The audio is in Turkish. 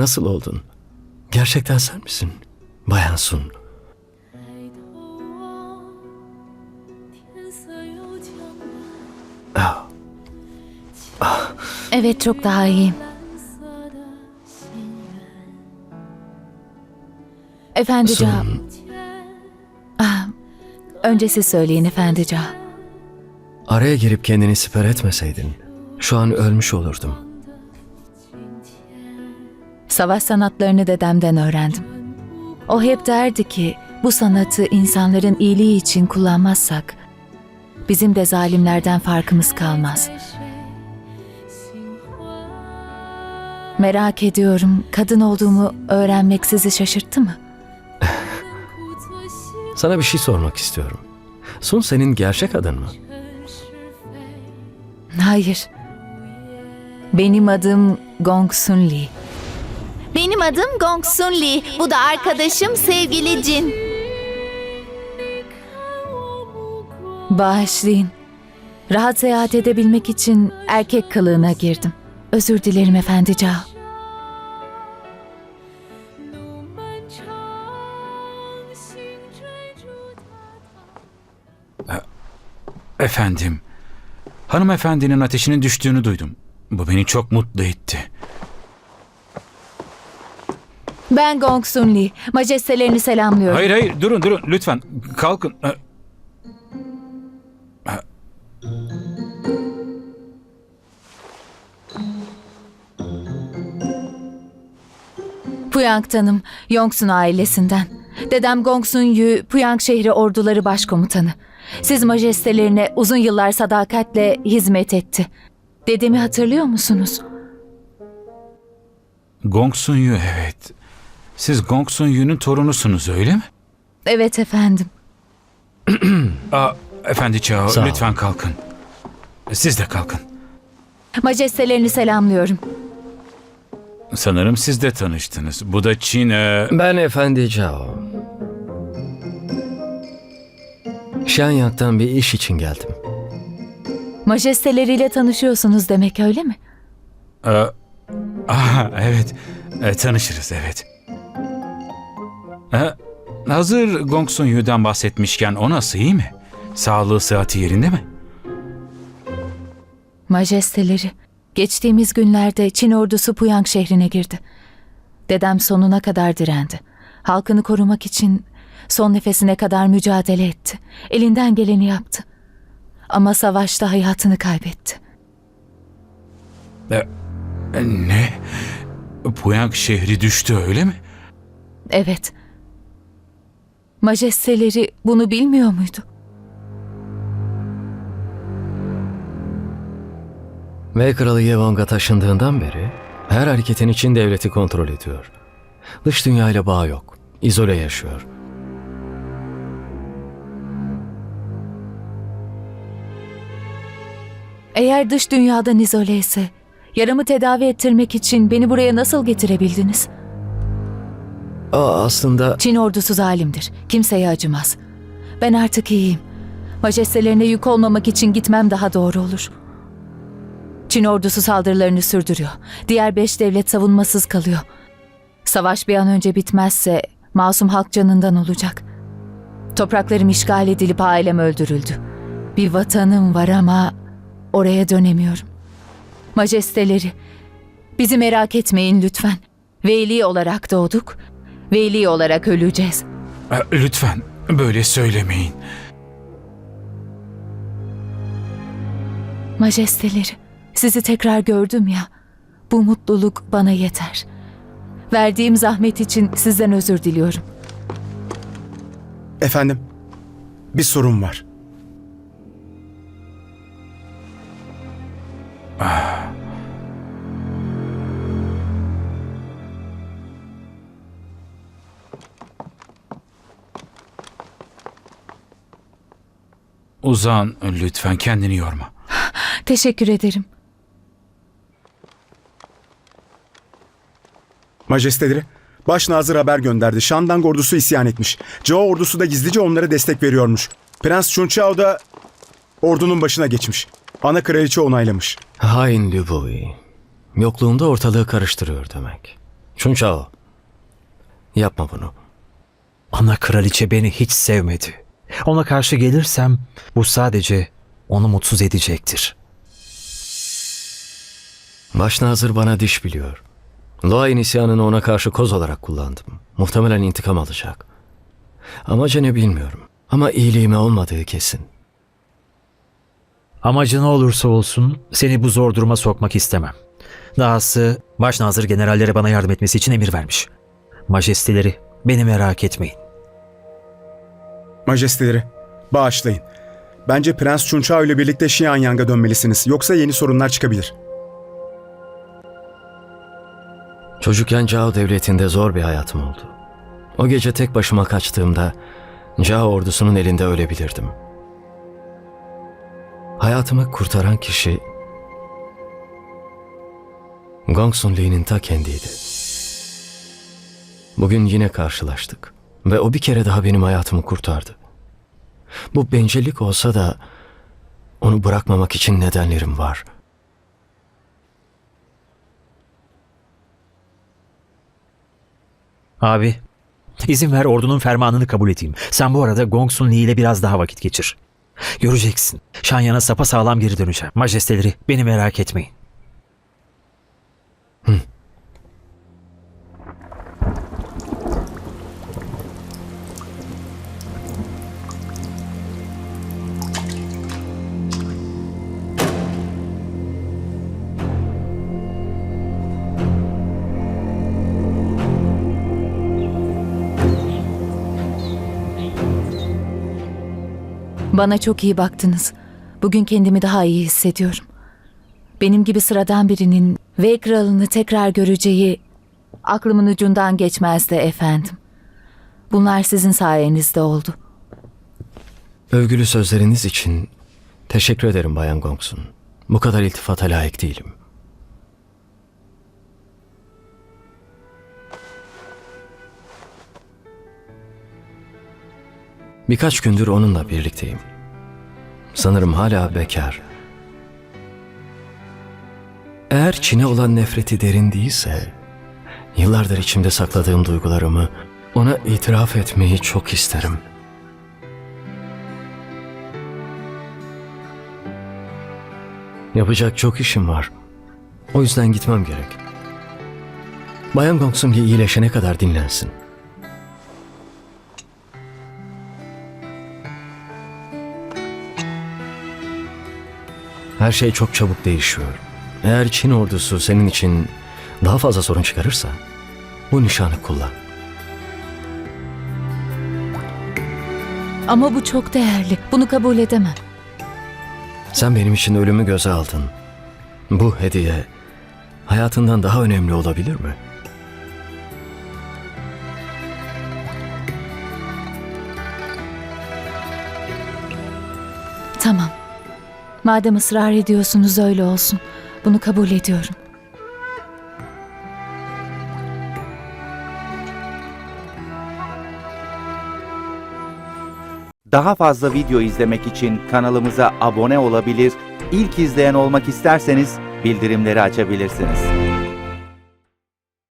nasıl oldun? Gerçekten sen misin? Bayan Sun. Ah. Ah. Evet çok daha iyiyim. Efendi Ah, önce siz söyleyin efendicah. Araya girip kendini siper etmeseydin şu an ölmüş olurdum.'' Savaş sanatlarını dedemden öğrendim. O hep derdi ki bu sanatı insanların iyiliği için kullanmazsak bizim de zalimlerden farkımız kalmaz. Merak ediyorum kadın olduğumu öğrenmek sizi şaşırttı mı? Sana bir şey sormak istiyorum. Sun senin gerçek adın mı? Hayır. Benim adım Gong Sun Lee. Benim adım Gong Sun Lee. Bu da arkadaşım sevgili Jin. Bağışlayın. Rahat seyahat edebilmek için erkek kılığına girdim. Özür dilerim efendi Cao. Ee, efendim, hanımefendinin ateşinin düştüğünü duydum. Bu beni çok mutlu etti. Ben Gong Sun Lee. Majestelerini selamlıyorum. Hayır hayır durun durun lütfen kalkın. Ee, Puyang'tanım, Yongsun ailesinden. Dedem Gong Sun Yu, Puyang şehri orduları başkomutanı. Siz majestelerine uzun yıllar sadakatle hizmet etti. Dedemi hatırlıyor musunuz? Gong Sun Yu evet. Siz Gong Sun Yu'nun torunusunuz öyle mi? Evet efendim. Aa, efendi Chao Sağ ol. lütfen kalkın. Siz de kalkın. Majestelerini selamlıyorum. Sanırım siz de tanıştınız. Bu da Çin... e, Ben Efendi Cao. Şanyang'dan bir iş için geldim. Majesteleriyle tanışıyorsunuz demek öyle mi? e, aha, evet E, tanışırız evet. E, hazır Gong Sun Yu'dan bahsetmişken o nasıl iyi mi? Sağlığı sıhhati yerinde mi? Majesteleri, geçtiğimiz günlerde Çin ordusu Puyang şehrine girdi. Dedem sonuna kadar direndi. Halkını korumak için son nefesine kadar mücadele etti. Elinden geleni yaptı. Ama savaşta hayatını kaybetti. E, e, ne? Puyang şehri düştü öyle mi? Evet. Majesteleri bunu bilmiyor muydu? Ve kralı Yevong'a taşındığından beri her hareketin için devleti kontrol ediyor. Dış dünyayla bağ yok. İzole yaşıyor. Eğer dış dünyadan izoleyse, yaramı tedavi ettirmek için beni buraya nasıl getirebildiniz? Aa, aslında Çin ordusu zalimdir. Kimseye acımaz. Ben artık iyiyim. Majestelerine yük olmamak için gitmem daha doğru olur. Çin ordusu saldırılarını sürdürüyor. Diğer beş devlet savunmasız kalıyor. Savaş bir an önce bitmezse masum halk canından olacak. Topraklarım işgal edilip ailem öldürüldü. Bir vatanım var ama oraya dönemiyorum. Majesteleri, bizi merak etmeyin lütfen. Veli olarak doğduk, veli olarak öleceğiz. E, lütfen böyle söylemeyin. Majesteleri, sizi tekrar gördüm ya. Bu mutluluk bana yeter. Verdiğim zahmet için sizden özür diliyorum. Efendim, bir sorun var. Uzan lütfen kendini yorma. Teşekkür ederim. Majesteleri, Başnazır haber gönderdi. Şandang ordusu isyan etmiş. Cao ordusu da gizlice onlara destek veriyormuş. Prens Chunchao da ordunun başına geçmiş. Ana kraliçe onaylamış. hain Lübui. Yokluğunda ortalığı karıştırıyor demek. Chunchao. Yapma bunu. Ana kraliçe beni hiç sevmedi. Ona karşı gelirsem bu sadece onu mutsuz edecektir. Başnazır bana diş biliyor. Loain isyanını ona karşı koz olarak kullandım. Muhtemelen intikam alacak. Amacı ne bilmiyorum. Ama iyiliğime olmadığı kesin. Amacı ne olursa olsun seni bu zor duruma sokmak istemem. Dahası başnazır generallere bana yardım etmesi için emir vermiş. Majesteleri beni merak etmeyin. Majesteleri, bağışlayın. Bence Prens Chunchao ile birlikte Xianyang'a dönmelisiniz. Yoksa yeni sorunlar çıkabilir. Çocukken Cao devletinde zor bir hayatım oldu. O gece tek başıma kaçtığımda Cao ordusunun elinde ölebilirdim. Hayatımı kurtaran kişi Gong Sun Lee'nin ta kendiydi. Bugün yine karşılaştık ve o bir kere daha benim hayatımı kurtardı. Bu bencillik olsa da onu bırakmamak için nedenlerim var.'' Abi, izin ver ordunun fermanını kabul edeyim. Sen bu arada Gong Sun Lee ile biraz daha vakit geçir. Göreceksin. Şanyan'a sapa sağlam geri döneceğim. Majesteleri beni merak etmeyin. Bana çok iyi baktınız. Bugün kendimi daha iyi hissediyorum. Benim gibi sıradan birinin V kralını tekrar göreceği aklımın ucundan geçmezdi efendim. Bunlar sizin sayenizde oldu. Övgülü sözleriniz için teşekkür ederim Bayan Gongsun. Bu kadar iltifata layık değilim. Birkaç gündür onunla birlikteyim. Sanırım hala bekar. Eğer Çin'e olan nefreti derin değilse, yıllardır içimde sakladığım duygularımı ona itiraf etmeyi çok isterim.'' Yapacak çok işim var. O yüzden gitmem gerek. Bayan Gongsun iyileşene kadar dinlensin. Her şey çok çabuk değişiyor. Eğer Çin ordusu senin için daha fazla sorun çıkarırsa bu nişanı kullan. Ama bu çok değerli. Bunu kabul edemem. Sen benim için ölümü göze aldın. Bu hediye hayatından daha önemli olabilir mi? Madem ısrar ediyorsunuz öyle olsun. Bunu kabul ediyorum. Daha fazla video izlemek için kanalımıza abone olabilir, ilk izleyen olmak isterseniz bildirimleri açabilirsiniz.